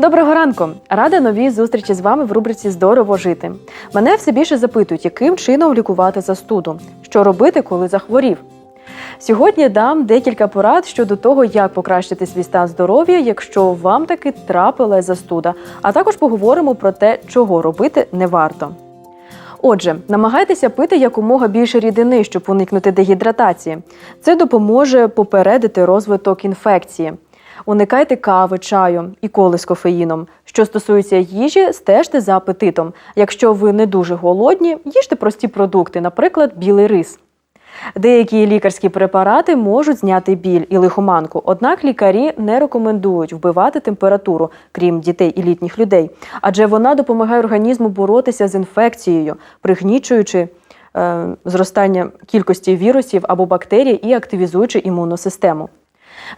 Доброго ранку! Рада новій зустрічі з вами в рубриці Здорово жити. Мене все більше запитують, яким чином лікувати застуду, що робити, коли захворів. Сьогодні дам декілька порад щодо того, як покращити свій стан здоров'я, якщо вам таки трапила застуда. А також поговоримо про те, чого робити не варто. Отже, намагайтеся пити якомога більше рідини, щоб уникнути дегідратації. Це допоможе попередити розвиток інфекції. Уникайте кави, чаю і коли з кофеїном. Що стосується їжі, стежте за апетитом. Якщо ви не дуже голодні, їжте прості продукти, наприклад, білий рис. Деякі лікарські препарати можуть зняти біль і лихоманку, однак лікарі не рекомендують вбивати температуру, крім дітей і літніх людей, адже вона допомагає організму боротися з інфекцією, пригнічуючи е, зростання кількості вірусів або бактерій і активізуючи імунну систему.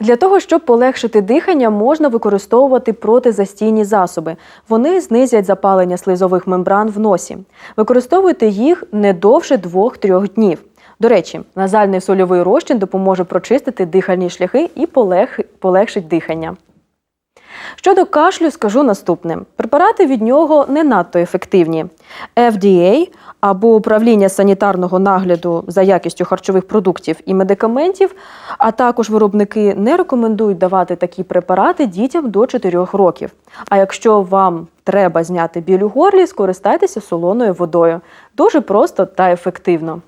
Для того, щоб полегшити дихання, можна використовувати протизастійні засоби. Вони знизять запалення слизових мембран в носі. Використовуйте їх не довше 2-3 днів. До речі, назальний сольовий розчин допоможе прочистити дихальні шляхи і полег... полегшить дихання. Щодо кашлю, скажу наступне: препарати від нього не надто ефективні. FDA або управління санітарного нагляду за якістю харчових продуктів і медикаментів, а також виробники не рекомендують давати такі препарати дітям до 4 років. А якщо вам треба зняти біль у горлі, скористайтеся солоною водою. Дуже просто та ефективно.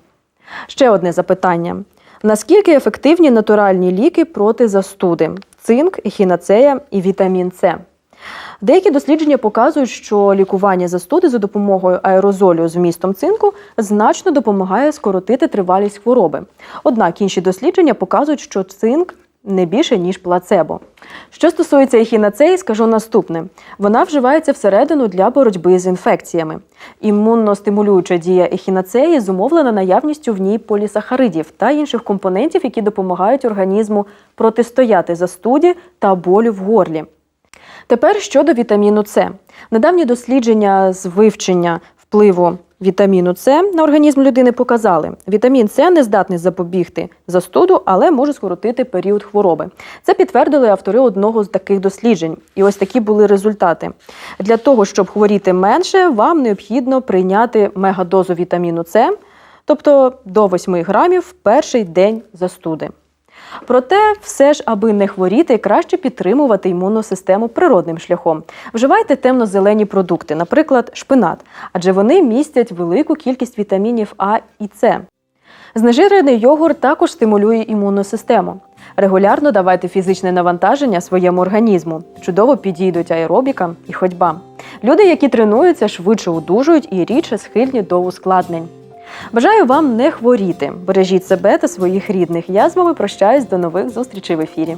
Ще одне запитання: наскільки ефективні натуральні ліки проти застуди? Цинк, ехінацея і вітамін С. Деякі дослідження показують, що лікування застуди за допомогою аерозолю з вмістом цинку значно допомагає скоротити тривалість хвороби. Однак інші дослідження показують, що цинк не більше ніж плацебо. Що стосується ехінацеї, скажу наступне: вона вживається всередину для боротьби з інфекціями. Імунностимулююча дія ехінацеї зумовлена наявністю в ній полісахаридів та інших компонентів, які допомагають організму протистояти застуді та болю в горлі. Тепер щодо вітаміну С. Недавні дослідження з вивчення впливу вітаміну С на організм людини показали, вітамін С не здатний запобігти застуду, але може скоротити період хвороби. Це підтвердили автори одного з таких досліджень. І ось такі були результати. Для того, щоб хворіти менше, вам необхідно прийняти мегадозу вітаміну С, тобто до 8 грамів в перший день застуди. Проте, все ж, аби не хворіти, краще підтримувати імунну систему природним шляхом. Вживайте темно-зелені продукти, наприклад, шпинат, адже вони містять велику кількість вітамінів А і С. Знежирений йогурт також стимулює імунну систему. Регулярно давайте фізичне навантаження своєму організму. Чудово підійдуть аеробіка і ходьба. Люди, які тренуються, швидше одужують і рідше схильні до ускладнень. Бажаю вам не хворіти. Бережіть себе та своїх рідних. Я з вами прощаюсь до нових зустрічей в ефірі.